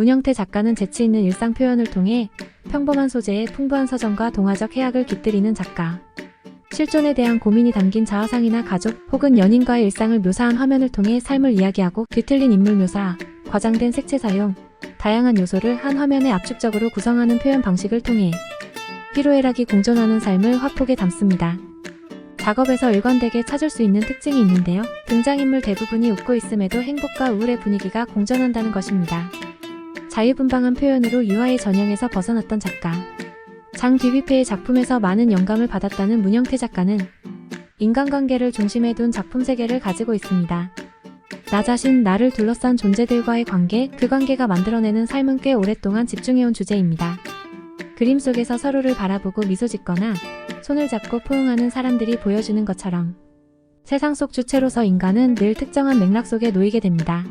문영태 작가는 재치 있는 일상 표현을 통해 평범한 소재에 풍부한 서정과 동화적 해악을 깃들이는 작가. 실존에 대한 고민이 담긴 자화상이나 가족 혹은 연인과의 일상을 묘사한 화면을 통해 삶을 이야기하고 뒤틀린 인물 묘사, 과장된 색채 사용, 다양한 요소를 한 화면에 압축적으로 구성하는 표현 방식을 통해 피로애락이 공존하는 삶을 화폭에 담습니다. 작업에서 일관되게 찾을 수 있는 특징이 있는데요. 등장인물 대부분이 웃고 있음에도 행복과 우울의 분위기가 공존한다는 것입니다. 자유분방한 표현으로 유아의 전형에서 벗어났던 작가. 장 듀비페의 작품에서 많은 영감을 받았다는 문영태 작가는 인간관계를 중심에 둔 작품 세계를 가지고 있습니다. 나 자신, 나를 둘러싼 존재들과의 관계, 그 관계가 만들어내는 삶은 꽤 오랫동안 집중해온 주제입니다. 그림 속에서 서로를 바라보고 미소 짓거나 손을 잡고 포옹하는 사람들이 보여주는 것처럼 세상 속 주체로서 인간은 늘 특정한 맥락 속에 놓이게 됩니다.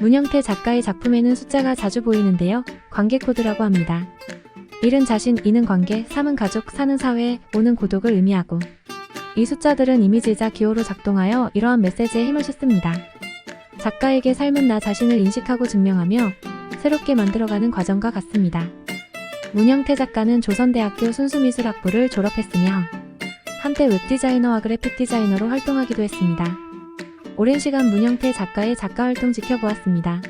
문영태 작가의 작품에는 숫자가 자주 보이는데요. 관계 코드라고 합니다. 1은 자신, 2는 관계, 3은 가족, 4는 사회, 5는 고독을 의미하고 이 숫자들은 이미지이자 기호로 작동하여 이러한 메시지에 힘을 싣습니다. 작가에게 삶은 나 자신을 인식하고 증명하며 새롭게 만들어가는 과정과 같습니다. 문영태 작가는 조선대학교 순수미술학부를 졸업했으며 한때 웹디자이너와 그래픽 디자이너로 활동하기도 했습니다. 오랜 시간 문영태 작가의 작가 활동 지켜보았습니다.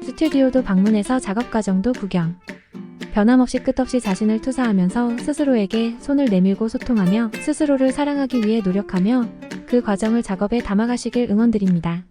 스튜디오도 방문해서 작업 과정도 구경. 변함없이 끝없이 자신을 투사하면서 스스로에게 손을 내밀고 소통하며 스스로를 사랑하기 위해 노력하며 그 과정을 작업에 담아가시길 응원드립니다.